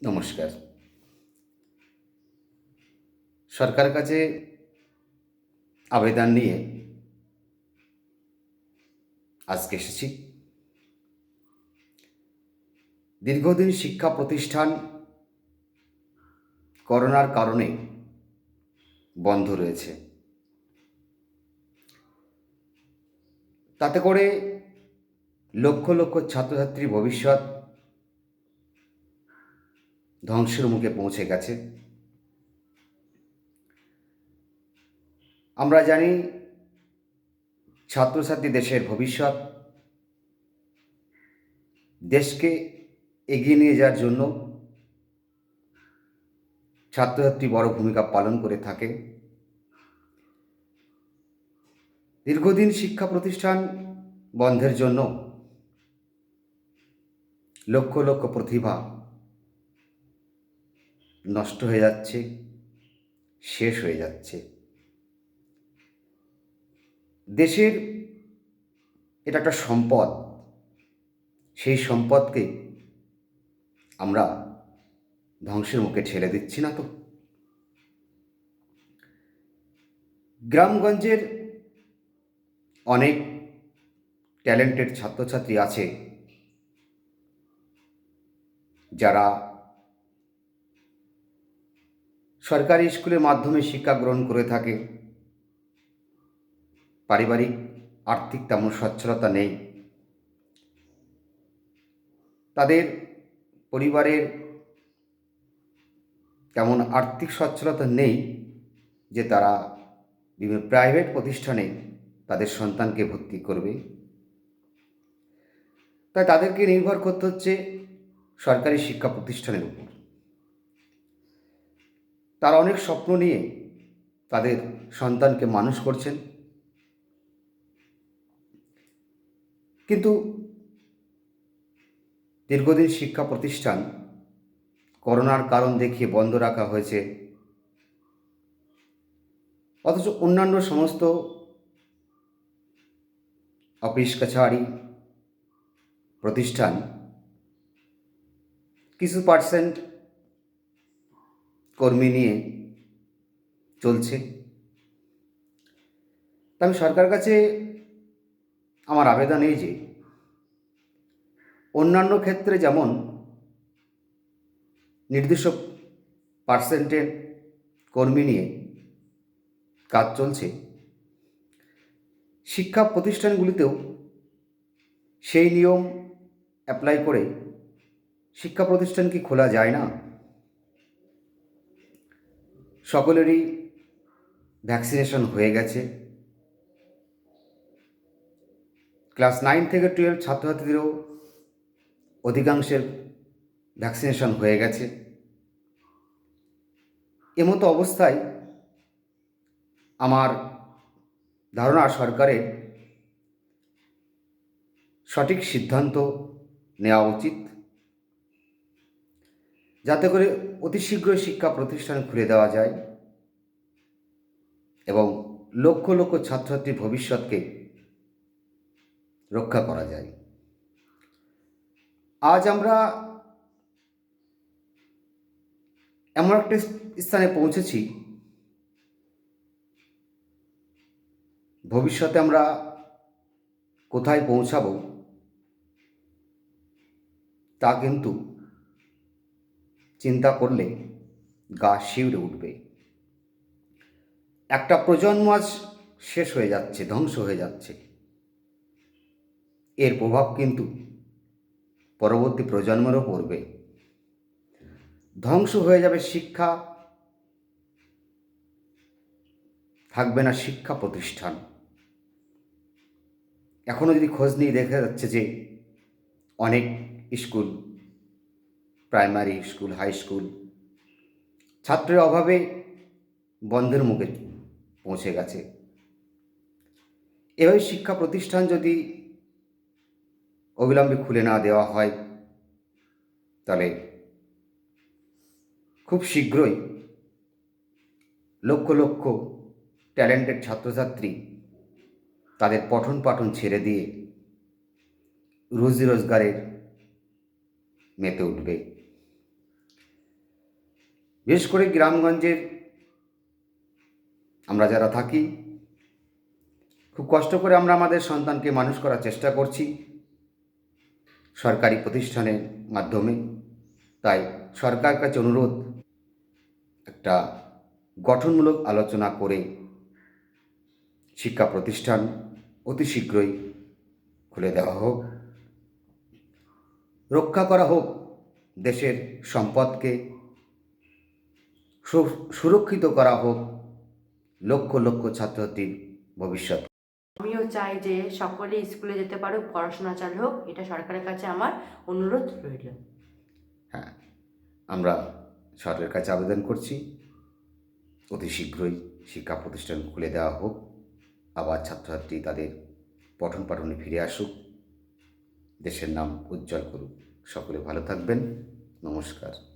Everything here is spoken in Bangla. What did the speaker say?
নমস্কার। সরকার কাছে আবেদন নিয়ে আজকে এসেছি। দীর্ঘদিন শিক্ষা প্রতিষ্ঠান করোনার কারণে বন্ধ রয়েছে। তাতে করে লক্ষ লক্ষ ছাত্রছাত্রীর ভবিষ্যৎ ধ্বংসের মুখে পৌঁছে গেছে। আমরা জানি ছাত্রছাত্রী দেশের ভবিষ্যৎ। দেশকে এগিয়ে নিয়ে যাওয়ার জন্য ছাত্রছাত্রী বড় ভূমিকা পালন করে থাকে। দীর্ঘদিন শিক্ষা প্রতিষ্ঠান বন্ধের জন্য লক্ষ লক্ষ প্রতিভা নষ্ট হয়ে যাচ্ছে, শেষ হয়ে যাচ্ছে। দেশের এটা একটা সম্পদ। সেই সম্পদকে আমরা ধ্বংসের মুখে ঠেলে দিচ্ছি না তো। গ্রামগঞ্জের অনেক ট্যালেন্টেড ছাত্রছাত্রী আছে যারা সরকারি স্কুলের মাধ্যমে শিক্ষা গ্রহণ করে থাকে। পারিবারিক আর্থিক তেমন সচ্ছলতা নেই। তাদের পরিবারের তেমন আর্থিক সচ্ছলতা নেই যে তারা বিভিন্ন প্রাইভেট প্রতিষ্ঠানে তাদের সন্তানকে ভর্তি করবে। তাই তাদেরকে নির্ভর করতে হচ্ছে সরকারি শিক্ষা প্রতিষ্ঠানের উপর। তারা অনেক স্বপ্ন নিয়ে তাদের সন্তানকে মানুষ করছেন। কিন্তু দীর্ঘদিন শিক্ষা প্রতিষ্ঠান করোনার কারণ দেখিয়ে বন্ধ রাখা হয়েছে। অথচ অন্যান্য সমস্ত অফিস কাছারি প্রতিষ্ঠান কিছু পার্সেন্ট কর্মী নিয়ে চলছে। আমি সরকার কাছে আমার আবেদন এই যে, অন্যান্য ক্ষেত্রে যেমন নির্দিষ্ট পার্সেন্টের কর্মী নিয়ে কাজ চলছে, শিক্ষা প্রতিষ্ঠানগুলিতেও সেই নিয়ম অ্যাপ্লাই করে শিক্ষা প্রতিষ্ঠান কি খোলা যায় না? সকলেরই ভ্যাকসিনেশন হয়ে গেছে। ক্লাস নাইন থেকে টুয়েলভ ছাত্রছাত্রীদেরও অধিকাংশের ভ্যাকসিনেশন হয়ে গেছে। এমতো অবস্থায় আমার ধারণা সরকারের সঠিক সিদ্ধান্ত নেওয়া উচিত। যাতে করে অতি শীঘ্রই শিক্ষা প্রতিষ্ঠান খুলে দেওয়া যায় এবং লক্ষ লক্ষ ছাত্রছাত্রীর ভবিষ্যৎকে রক্ষা করা যায়। আজ আমরা এমন একটা স্থানে পৌঁছেছি, ভবিষ্যতে আমরা কোথায় পৌঁছাবো তা কিন্তু চিন্তা করলে গা শিউরে উঠবে। একটা প্রজন্ম আজ শেষ হয়ে যাচ্ছে, ধ্বংস হয়ে যাচ্ছে। এর প্রভাব কিন্তু পরবর্তী প্রজন্মেরও পড়বে। ধ্বংস হয়ে যাবে শিক্ষা। থাকবে না শিক্ষা প্রতিষ্ঠান। এখনও যদি খোঁজ নিয়ে দেখা যাচ্ছে যে অনেক school primary school, high school. ছাত্রের অভাবে বন্ধের মুখে পৌঁছে গেছে। এভাবে শিক্ষা প্রতিষ্ঠান যদি অবিলম্বে খুলে না দেওয়া হয়, তাহলে খুব শীঘ্রই লক্ষ লক্ষ ট্যালেন্টেড ছাত্রছাত্রী তাদের পঠন পাঠন ছেড়ে দিয়ে রুজি রোজগারের মেতে উঠবে। বিশেষ করে গ্রামগঞ্জের আমরা যারা থাকি, খুব কষ্ট করে আমরা আমাদের সন্তানকে মানুষ করার চেষ্টা করছি সরকারি প্রতিষ্ঠানের মাধ্যমে। তাই সরকার কাছে অনুরোধ, একটা গঠনমূলক আলোচনা করে শিক্ষা প্রতিষ্ঠান অতি শীঘ্রই খুলে দেওয়া হোক, রক্ষা করা হোক দেশের সম্পদকে সুরক্ষিত করা হোক লক্ষ লক্ষ ছাত্রছাত্রীর ভবিষ্যৎ। আমিও চাই যে সকলে স্কুলে যেতে পারুক পড়াশোনা চালু হোক এটা সরকারের কাছে আমার অনুরোধ রইল। হ্যাঁ আমরা সরকারের কাছে আবেদন করছি। অতি শীঘ্রই শিক্ষা প্রতিষ্ঠান খুলে দেওয়া হোক। আবার ছাত্রছাত্রী তাদের পঠন পাঠনে ফিরে আসুক। দেশের নাম উজ্জ্বল করুক। সকলে ভালো থাকবেন। নমস্কার।